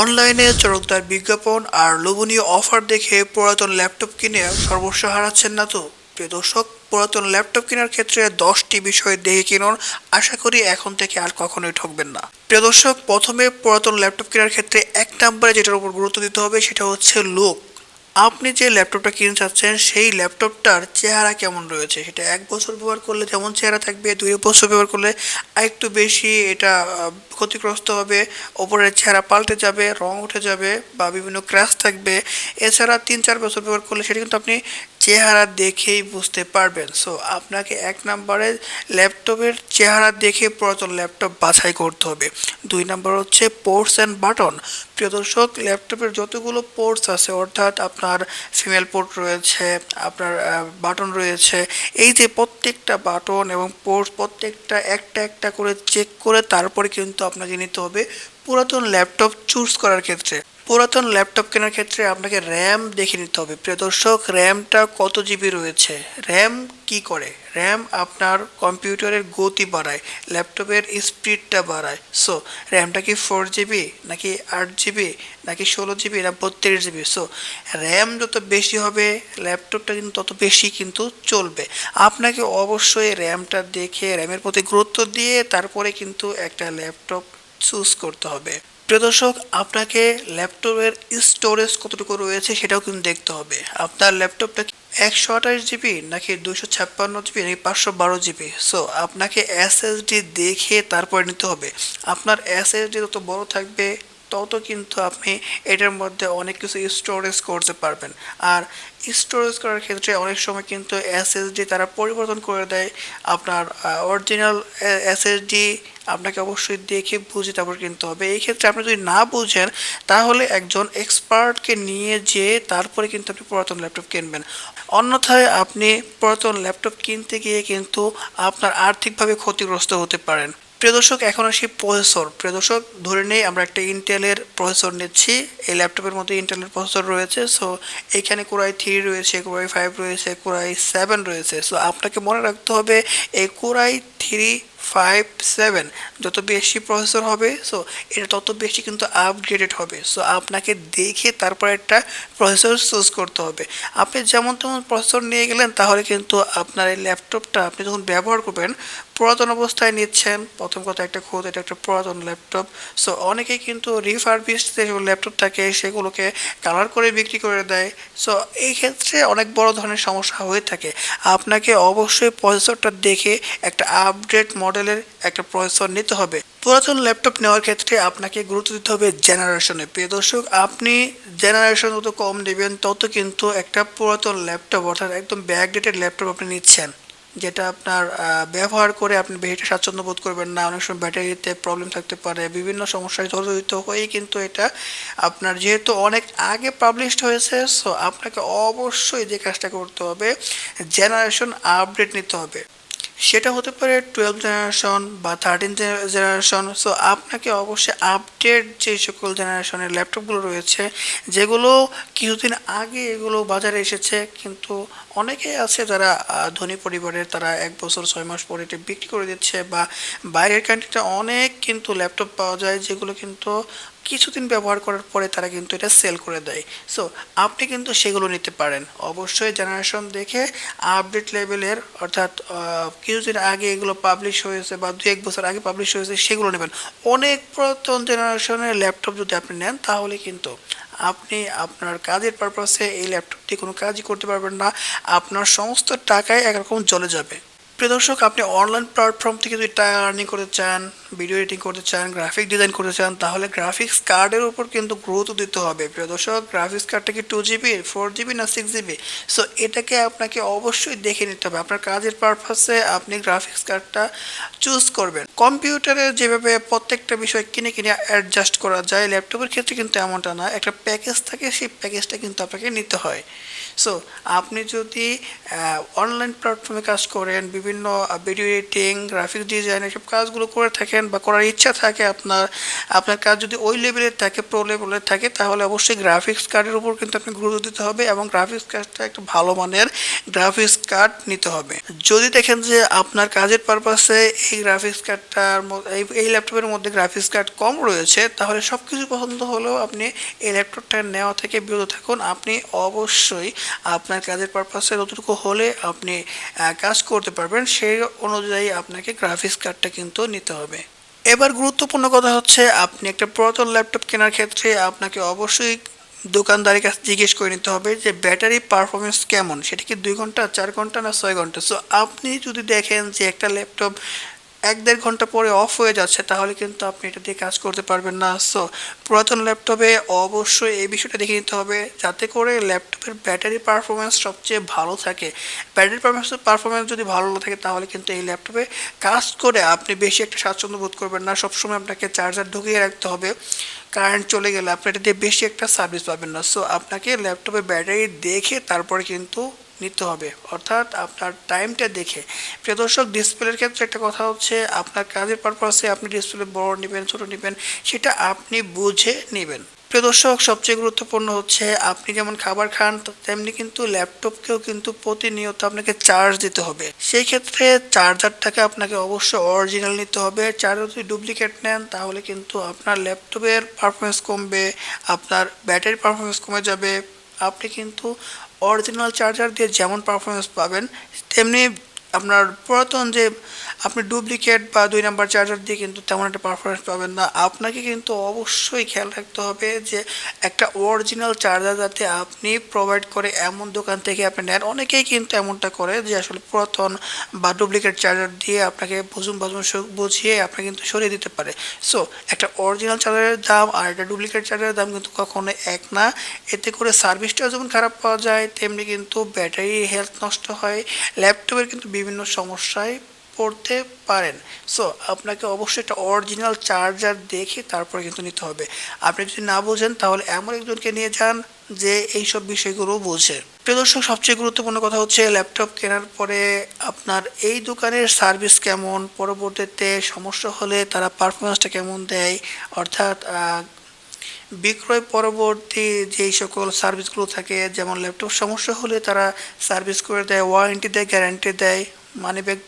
অনলাইনে চরকদার বিজ্ঞাপন আর লোভনীয় অফার দেখে পুরাতন ল্যাপটপ কিনে সর্বস্ব হারাচ্ছেন না তো প্রিয় দর্শক, পুরাতন ল্যাপটপ কেনার ক্ষেত্রে দশটি বিষয় দেখে কিনুন। আশা করি এখন থেকে আর কখনোই ঠকবেন না। প্রিয় দর্শক, প্রথমে পুরাতন ল্যাপটপ কেনার ক্ষেত্রে এক নম্বরে যেটার উপর গুরুত্ব দিতে হবে সেটা হচ্ছে লুক আপনি যে ল্যাপটপটা কিনতে চাচ্ছেন, সেই ল্যাপটপটার চেহারা কেমন রয়েছে? সেটা এক বছর ব্যবহার করলে যেমন চেহারা থাকবে, দুই বছর ব্যবহার করলে একটু বেশি এটা ক্ষতিগ্রস্ত হবে, ওপরের চেহারা পাল্টে যাবে, রং উঠে যাবে বা বিভিন্ন ক্র্যাশ থাকবে। এছাড়া তিন চার বছর ব্যবহার করলে সেটা কিন্তু আপনি চেহারা দেখেই বুঝতে পারবেন। সো আপনাকে এক নম্বরে ল্যাপটপের চেহারা দেখে পুরাতন ল্যাপটপ বাছাই করতে হবে। দুই নম্বর হচ্ছে পোর্টস অ্যান্ড বাটন প্রিয় দর্শক, ল্যাপটপের যতগুলো পোর্টস আছে, অর্থাৎ আপনার ফিমেল পোর্ট রয়েছে, আপনার বাটন রয়েছে, এই যে প্রত্যেকটা বাটন এবং পোর্টস প্রত্যেকটা একটা একটা করে চেক করে তারপরে কিন্তু আপনাকে নিতে হবে পুরাতন ল্যাপটপ চুজ করার ক্ষেত্রে, পুরাতন ল্যাপটপ কেনার ক্ষেত্রে আপনাকে র্যাম দেখে নিতে হবে। প্রিয় দর্শক, র্যামটা কত জিবি রয়েছে? র্যাম কি করে? র্যাম আপনার কম্পিউটারের গতি বাড়ায়, ল্যাপটপের স্পিডটা বাড়ায়। সো র্যামটা কি ফোর জিবি নাকি আট জিবি নাকি ষোলো জিবি না বত্রিশ জিবি? সো র্যাম যত বেশি হবে, ল্যাপটপটা কিন্তু তত বেশি কিন্তু চলবে। আপনাকে অবশ্যই র্যামটা দেখে, র্যামের প্রতি গুরুত্ব দিয়ে তারপরে কিন্তু একটা ল্যাপটপ চুজ করতে হবে। প্রিয় দর্শক, আপনাকে ল্যাপটপের স্টোরেজ কতটুকু রয়েছে সেটাও কিন্তু দেখতে হবে। আপনার ল্যাপটপটা একশো আঠাশ জিবি নাকি দুশো ছাপ্পান্ন জিবি নাকি পাঁচশো বারো জিবি? সো আপনাকে এসএসডি দেখে তারপরে নিতে হবে। আপনার এসএসডি যত বড় থাকবে তত কিন্তু আপনি এটার মধ্যে অনেক কিছু স্টোরেজ করতে পারবেন। আর স্টোরেজ করার ক্ষেত্রে অনেক সময় কিন্তু এসএসডি তারা পরিবর্তন করে দেয়। আপনার অরিজিনাল এসএসডি আপনাকে অবশ্যই দেখে বুঝে তারপর কিনতে হবে। এই ক্ষেত্রে আপনি যদি না বুঝেন, তাহলে একজন এক্সপার্টকে নিয়ে যেয়ে তারপরে কিন্তু আপনি পুরাতন ল্যাপটপ কিনবেন। অন্যথায় আপনি পুরাতন ল্যাপটপ কিনতে গিয়ে কিন্তু আপনার আর্থিকভাবে ক্ষতিগ্রস্ত হতে পারেন। প্রিয় দর্শক, এখন আসি প্রসেসর। প্রিয় দর্শক, ধরে নেই আমরা একটা ইন্টেলের প্রসেসর নিচ্ছি। এই ল্যাপটপের মধ্যে ইন্টেলের প্রসেসর রয়েছে। সো এখানে কোরাই থ্রি রয়েছে কোরাই ফাইভ রয়েছে কোরাই সেভেন রয়েছে। সো আপনাকে মনে রাখতে হবে, এই কোরাই থ্রি ফাইভ সেভেন যত বেশি প্রসেসর হবে সো এটা তত বেশি কিন্তু আপগ্রেডেড হবে। সো আপনাকে দেখে তারপর একটা প্রসেসর চুজ করতে হবে। আপনি যেমন তেমন প্রসেসর নিয়ে গেলেন, তাহলে কিন্তু আপনার এই ল্যাপটপটা আপনি যখন ব্যবহার করবেন, পুরাতন অবস্থায় নিচ্ছেন, প্রথম কথা একটা খোঁজ এটা একটা পুরাতন ল্যাপটপ। সো অনেকেই কিন্তু রিফারবিশ যে ল্যাপটপ থাকে, সেগুলোকে কালার করে বিক্রি করে দেয়। সো এই ক্ষেত্রে অনেক বড় ধরনের সমস্যা হয়ে থাকে। আপনাকে অবশ্যই প্রসেসরটা দেখে একটা আপডেট মডেলের একটা প্রসেসর নিতে হবে। পুরাতন ল্যাপটপ নেওয়ার ক্ষেত্রে আপনাকে গুরুত্ব দিতে হবে জেনারেশনে। প্রিয় দর্শক, আপনি জেনারেশন যত কম নেবেন, তত কিন্তু একটা পুরাতন ল্যাপটপ, অর্থাৎ একদম ব্যাকডেটেড ল্যাপটপ আপনি নিচ্ছেন, যেটা আপনার ব্যবহার করে আপনি বেশিটা স্বাচ্ছন্দ্য বোধ করবেন না। অনেক সময় ব্যাটারিতে প্রবলেম থাকতে পারে, বিভিন্ন সমস্যায় জর্জরিত হয়েই কিন্তু এটা আপনার যেহেতু অনেক আগে পাবলিশড হয়েছে সো আপনাকে অবশ্যই যে কাজটা করতে হবে, জেনারেশন আপডেট নিতে হবে। সেটা হতে পারে টুয়েলভ জেনারেশন বা থার্টিন জেনারেশন সো আপনাকে অবশ্যই আপডেট যে সকল জেনারেশনের ল্যাপটপগুলো রয়েছে, যেগুলো কিছুদিন আগে এগুলো বাজারে এসেছে, কিন্তু অনেকেই আছে যারা ধনী পরিবারের, তারা এক বছর ছয় মাস পরে এটা বিক্রি করে দিচ্ছে বা বাইরের কান্ট্রিতে অনেক কিন্তু ল্যাপটপ পাওয়া যায়, যেগুলো কিন্তু কিছুদিন ব্যবহার করার পরে তারা কিন্তু এটা সেল করে দেয়। সো আপনি কিন্তু সেগুলো নিতে পারেন। অবশ্যই জেনারেশন দেখে আপডেট লেভেলের অর্থাৎ কিছুদিন আগে এগুলো পাবলিশ হয়েছে বা দু এক বছর আগে পাবলিশ হয়েছে, সেগুলো নেবেন। অনেক পুরাতন জেনারেশনের ল্যাপটপ যদি আপনি নেন, তাহলে কিন্তু আপনি আপনার কাজের পারপাসে এই ল্যাপটপটি কোনো কাজই করতে পারবেন না। আপনার সমস্ত টাকায় একরকম জলে যাবে। প্রিয় দর্শক, আপনি অনলাইন প্ল্যাটফর্ম থেকে যদি টাকা আর্নিং করতে চান ভিডিও এডিটিং করতে চান গ্রাফিক ডিজাইন করতে চান, তাহলে গ্রাফিক্স কার্ডের উপর কিন্তু গুরুত্ব দিতে হবে। প্রিয় দর্শক গ্রাফিক্স কার্ডটা কি টু জিবি ফোর জিবি না সিক্স জিবি সো এটাকে আপনাকে অবশ্যই দেখে নিতে হবে। আপনার কাজের পারপাসে আপনি গ্রাফিক্স কার্ডটা চুজ করবেন। কম্পিউটারে যেভাবে প্রত্যেকটা বিষয় কিনে কিনে অ্যাডজাস্ট করা যায় ল্যাপটপের ক্ষেত্রে কিন্তু এমনটা না। একটা প্যাকেজ থাকে, সেই প্যাকেজটা কিন্তু আপনাকে নিতে হয়। সো আপনি যদি অনলাইন প্ল্যাটফর্মে কাজ করেন, বিভিন্ন ভিডিও এডিটিং গ্রাফিক ডিজাইন এসব কাজগুলো করে থাকেন বা করার ইচ্ছা থাকে, আপনার আপনার কাজ যদি ওই লেভেলের থাকে প্রো লেভেলের থাকে, তাহলে অবশ্যই গ্রাফিক্স কার্ডের উপর কিন্তু আপনি গুরুত্ব দিতে হবে এবং গ্রাফিক্স কার্ডটা একটা ভালো মানের গ্রাফিক্স কার্ড নিতে হবে। যদি দেখেন যে আপনার কাজের পারপাসে এই গ্রাফিক্স কার্ডটার এই ল্যাপটপের মধ্যে গ্রাফিক্স কার্ড কম রয়েছে, তাহলে সব কিছু পছন্দ হলেও আপনি এই ল্যাপটপটা নেওয়া থেকে বিরত থাকুন। আপনি অবশ্যই আপনার কাজের পারপাসে যতটুকু হলে আপনি কাজ করতে পারবেন, সেই অনুযায়ী আপনাকে গ্রাফিক্স কার্ডটা কিন্তু নিতে হবে। এবার গুরুত্বপূর্ণ কথা হচ্ছে, আপনি একটা পুরাতন ল্যাপটপ কেনার ক্ষেত্রে আপনাকে অবশ্যই দোকানদারের কাছে জিজ্ঞেস করে নিতে হবে যে ব্যাটারি পারফরমেন্স কেমন? সেটা কি দুই ঘণ্টা, চার ঘণ্টা না ছয় ঘণ্টা? সো আপনি যদি দেখেন যে একটা ল্যাপটপ এক দেড় ঘণ্টা পরে অফ হয়ে যাচ্ছে, তাহলে কিন্তু আপনি এটা দিয়ে কাজ করতে পারবেন না। সো পুরাতন ল্যাপটপে অবশ্যই এই বিষয়টা দেখে নিতে হবে, যাতে করে ল্যাপটপের ব্যাটারি পারফরমেন্স সবচেয়ে ভালো থাকে। ব্যাটারি পারফরমেন্স পারফরমেন্স যদি ভালো না থাকে, তাহলে কিন্তু এই ল্যাপটপে কাজ করে আপনি বেশি একটা স্বাচ্ছন্দ্য বোধ করবেন না। সবসময় আপনাকে চার্জার ঢুকিয়ে রাখতে হবে। কারেন্ট চলে গেলে আপনি এটা দিয়ে বেশি একটা সার্ভিস পাবেন না। সো আপনাকে ল্যাপটপের ব্যাটারি দেখে তারপরে কিন্তু নিতে হবে। অর্থাৎ আপনার টাইমটা দেখে। প্রিয় দর্শক ডিসপ্লের ক্ষেত্রে একটা কথা হচ্ছে, আপনার কাজের পারপাসে আপনি ডিসপ্লে বড় নেবেন, ছোট নেবেন, সেটা আপনি বুঝে নেবেন। প্রিয় দর্শক, সবচেয়ে গুরুত্বপূর্ণ হচ্ছে, আপনি যেমন খাবার খান তেমনি কিন্তু ল্যাপটপকেও কিন্তু প্রতিনিয়ত আপনাকে চার্জ দিতে হবে। সেই ক্ষেত্রে চার্জারটাকে আপনাকে অবশ্যই অরিজিনাল নিতে হবে। চার্জার যদি ডুপ্লিকেট নেন, তাহলে কিন্তু আপনার ল্যাপটপের পারফরমেন্স কমবে, আপনার ব্যাটারি পারফরমেন্স কমে যাবে। আপনি কিন্তু অরিজিনাল চার্জার দিয়ে যেমন পারফরমেন্স পাবেন তেমনি আপনার পুরাতন যে আপনি ডুপ্লিকেট বা দুই নাম্বার চার্জার দিয়ে কিন্তু তেমন একটা পারফরমেন্স পাবেন না। আপনাকে কিন্তু অবশ্যই খেয়াল রাখতে হবে যে একটা অরিজিনাল চার্জার যাতে আপনি প্রোভাইড করে এমন দোকান থেকে আপনি নেন। অনেকেই কিন্তু এমনটা করে যে আসলে পুরাতন বা ডুপ্লিকেট চার্জার দিয়ে আপনাকে বুঝুম বাজুম বুঝিয়ে আপনাকে কিন্তু সরিয়ে দিতে পারে। সো একটা অরিজিনাল চার্জারের দাম আর একটা ডুপ্লিকেট চার্জারের দাম কিন্তু কখনো এক না। এতে করে সার্ভিসটাও যেমন খারাপ পাওয়া যায়, তেমনি কিন্তু ব্যাটারি হেলথ নষ্ট হয়। ল্যাপটপের কিন্তু বিভিন্ন সমস্যায় পড়তে পারেন। সো আপনাকে অবশ্যই একটা অরিজিনাল চার্জার দেখে তারপরে কিন্তু নিতে হবে। আপনি যদি না বোঝেন, তাহলে এমন একজনকে নিয়ে যান যে এইসব বিষয়গুলো বোঝে। প্রিয় দর্শক, সবচেয়ে গুরুত্বপূর্ণ কথা হচ্ছে ল্যাপটপ কেনার পরে আপনার এই দোকানের সার্ভিস কেমন? পরবর্তীতে সমস্যা হলে তারা পারফরমেন্সটা কেমন দেয়? অর্থাৎ বিক্রয় পরবর্তী যেই সকল সার্ভিসগুলো থাকে, যেমন ল্যাপটপ সমস্যা হলে তারা সার্ভিস করে দেয় ওয়ারেন্টি দেয় গ্যারান্টি দেয় মানি ব্যাগ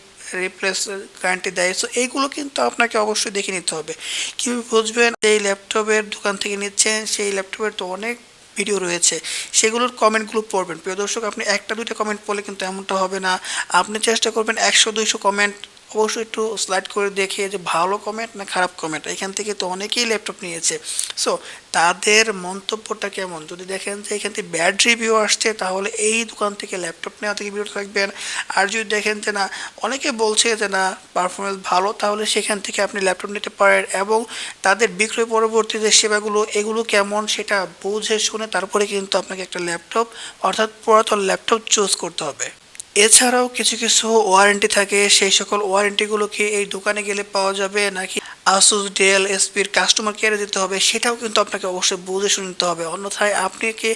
রিপ্লেস গ্যারান্টি দেয়। সো এইগুলো কিন্তু আপনাকে অবশ্যই দেখে নিতে হবে। কীভাবে বুঝবেন? এই ল্যাপটপের দোকান থেকে নিচ্ছেন, সেই ল্যাপটপের তো অনেক ভিডিও রয়েছে। সেগুলোর কমেন্টগুলো পড়বেন। প্রিয় দর্শক, আপনি একটা, দুইটা কমেন্ট পড়লে কিন্তু এমনটা হবে না। আপনি চেষ্টা করবেন একশো, দুইশো কমেন্ট অবশ্যই একটু স্লাইড করে দেখে যে ভালো কমেন্ট না খারাপ কমেন্ট এখান থেকে তো অনেকেই ল্যাপটপ নিয়েছে। সো তাদের মন্তব্যটা কেমন? যদি দেখেন যে এখান থেকে ব্যাড রিভিউ আসছে, তাহলে এই দোকান থেকে ল্যাপটপ নেওয়া থেকে বিরত থাকবেন। আর যদি দেখেন যে না, অনেকে বলছে যে না পারফরমেন্স ভালো, তাহলে সেখান থেকে আপনি ল্যাপটপ নিতে পারেন এবং তাদের বিক্রয় পরবর্তী যে সেবাগুলো, এগুলো কেমন সেটা বুঝে শুনে তারপরে কিন্তু আপনাকে একটা ল্যাপটপ অর্থাৎ পুরাতন ল্যাপটপ চুজ করতে হবে। এছাড়াও কিছু কিছু ওয়ারেন্টি থাকে, সেই সকল ওয়ারেন্টিগুলো কি এই দোকানে গেলে পাওয়া যাবে নাকি আসুস ডেল, এসপির কাস্টমার কেয়ারে দিতে হবে, সেটাও কিন্তু আপনাকে অবশ্যই বুঝে শুনে নিতে হবে। অন্যথায় আপনি কি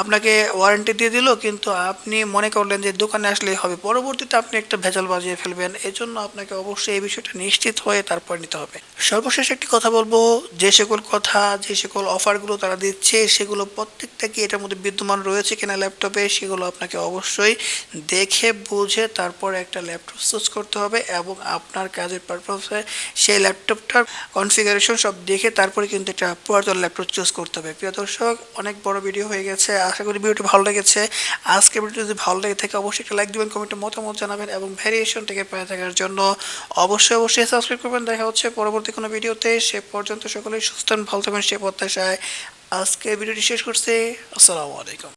আপনাকে ওয়ারেন্টি দিয়ে দিল, কিন্তু আপনি মনে করলেন যে দোকানে আসলে হবে। পরবর্তীতে আপনি একটা ভেজাল বাজিয়ে ফেলবেন। এজন্য আপনাকে অবশ্যই এই বিষয়টা নিশ্চিত হয়ে তারপর নিতে হবে। সর্বশেষ একটি কথা বলব, যে সকল কথা, যে সকল অফারগুলো তারা দিচ্ছে, সেগুলো প্রত্যেকটা কি এটার মধ্যে বিদ্যমান রয়েছে কিনা ল্যাপটপে সেগুলো আপনাকে অবশ্যই দেখে বুঝে তারপর একটা ল্যাপটপ চুজ করতে হবে এবং আপনার কাজের পারপাসে সেই ল্যাপটপটার কনফিগারেশন সব দেখে তারপরে কিন্তু একটা পুরাতন ল্যাপটপ চুজ করতে হবে। প্রিয় দর্শক, অনেক বড় ভিডিও হয়ে গেছে। আশা করি ভিডিওটি ভালো লেগেছে। আজকে ভিডিও যদি ভালো লেগে থাকে, অবশ্যই একটা লাইক দিবেন কমেন্টে মতামত জানাবেন এবং ভ্যারিয়েশন থেকে পায়ে থাকার জন্য অবশ্যই অবশ্যই সাবস্ক্রাইব করবেন। দেখা হচ্ছে পরবর্তী কোনো ভিডিওতে সে পর্যন্ত সকলেই সুস্থ ভালো থাকবেন সে প্রত্যাশায় আজকে ভিডিওটি শেষ করছি। আসসালামু আলাইকুম।